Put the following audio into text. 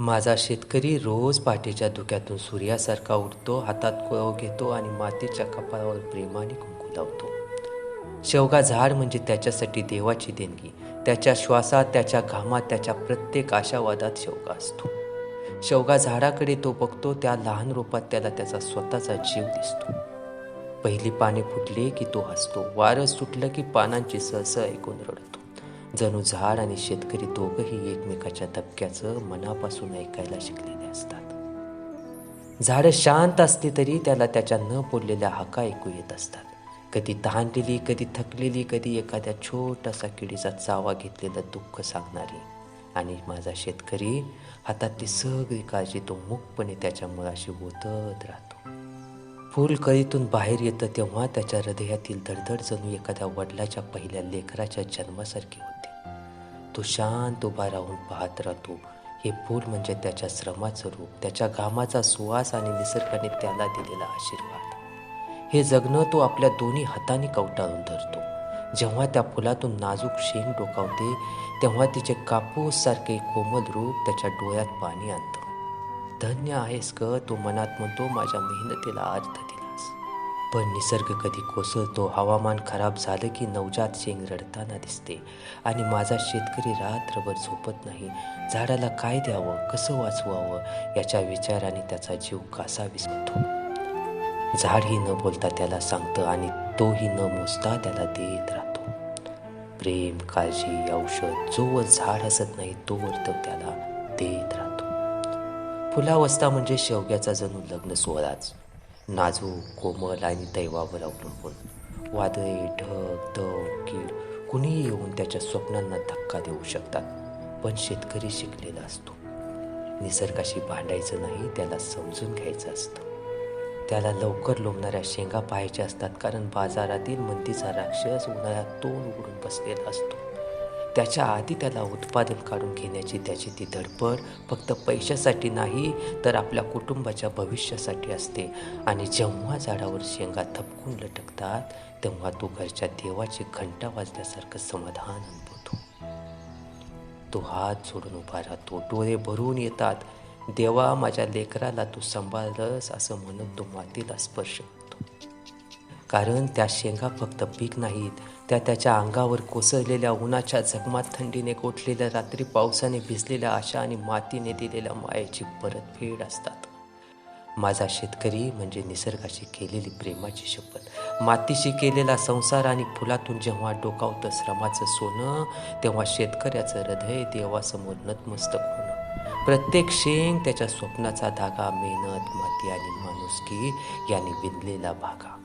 माझा शेतकरी रोज पाठीच्या धुक्यातून सूर्यासारखा उठतो हातात कोव घेतो आणि मातीच्या कपाळावर प्रेमाने कुंकू लावतो. शेवगा झाड म्हणजे त्याच्यासाठी देवाची देणगी. त्याच्या श्वासात त्याच्या घामात त्याच्या प्रत्येक आशावादात शेवगा असतो. शेवगा झाडाकडे तो बघतो त्या लहान रूपात त्याला त्याचा स्वतःचा जीव दिसतो. पहिली पाने फुटली की तो हसतो. वारं सुटलं की पानांची सहसह ऐकून रडतो. जणू झाड आणि शेतकरी दोघंही एकमेकाच्या धबक्याचं मनापासून ऐकायला शिकलेले असतात. झाडं शांत असली तरी त्याला त्याच्या न बोललेल्या हाका ऐकू येत असतात. कधी तहानलेली कधी थकलेली कधी एखाद्या छोटासा किडीचा चावा घेतलेलं दुःख सांगणारी. आणि माझा शेतकरी हातातली सगळी काळजी तो मुकपणे त्याच्या मुळाशी ओतत राहतो. फूल कळीतून बाहेर येतं तेव्हा त्याच्या हृदयातील धडधड जणू एखाद्या वडिलाच्या पहिल्या लेकराच्या जन्मासारखी होती. तो शांत उभा राहून पाहत राहतो. हे फूल म्हणजे त्याच्या श्रमाचं रूप त्याच्या घामाचा सुवास आणि निसर्गाने त्याला दिलेला आशीर्वाद. हे जगणं तो आपल्या दोन्ही हाताने कवटाळून धरतो. जेव्हा त्या फुलातून नाजूक शेंग डोकावते तेव्हा तिचे कापूस सारखे कोमल रूप त्याच्या डोळ्यात पाणी आणतं. धन्य आहेस ग तो मनात म्हणतो माझ्या मेहनतीला अर्थ दिला. पण निसर्ग कधी कोसळतो हवामान खराब झालं की नवजात शेंग रडताना दिसते. आणि माझा शेतकरी रात्रभर झोपत नाही. झाडाला काय द्यावं कसं वाचवावं याच्या विचाराने त्याचा जीव कासा विसरतो. झाडही न बोलता त्याला सांगतं आणि तोही न मोजता त्याला देत राहतो. प्रेम काळजी औषध जोवर झाड हसत नाही तोवर तो त्याला देत राहतो. फुलावस्था म्हणजे शेवग्याचा जणू लग्न सोहळाच. नाजूक कोमल आणि दैवावर अवलंबून. वादळे ढग दव कीड कुणीही येऊन त्याच्या स्वप्नांना धक्का देऊ शकतात पण शेतकरी शिकलेला असतो. निसर्गाशी भांडायचं नाही त्याला समजून घ्यायचं असतं. त्याला लवकर लोंबणाऱ्या शेंगा पाहायच्या असतात कारण बाजारातील मंदीचा राक्षस उन्हाळ्यात तोंड उघडून बसलेला असतो. त्याच्या आधी त्याला उत्पादन काढून घेण्याची त्याची ती धडपड फक्त पैशासाठी नाही तर आपल्या कुटुंबाच्या भविष्यासाठी असते. आणि जेव्हा झाडावर शेंगा थपकून लटकतात तेव्हा तो घरच्या देवाची घंटा वाजल्यासारखं समाधान अनुभवतो. तो हात सोडून उभा राहतो डोळे भरून येतात. देवा माझ्या लेकराला तू सांभाळलंस असं म्हणत तो मातीला स्पर्श करतो. कारण त्या शेंगा फक्त पीक नाहीत. त्या त्याच्या अंगावर कोसळलेल्या उन्हाच्या जगमात थंडीने गोठलेल्या रात्री पावसाने भिजलेल्या आशा आणि मातीने दिलेल्या मायेची परतफेड असतात. माझा शेतकरी म्हणजे निसर्गाशी केलेली प्रेमाची शपथ. मातीशी केलेला संसार आणि फुलातून जेव्हा डोकावतं श्रमाचं सोनं तेव्हा शेतकऱ्याचं हृदय देवासमोर नतमस्तक होणं. प्रत्येक शेंग त्याच्या स्वप्नाचा धागा मेहनत माती आणि माणुसकी यांनी विणलेला भागा.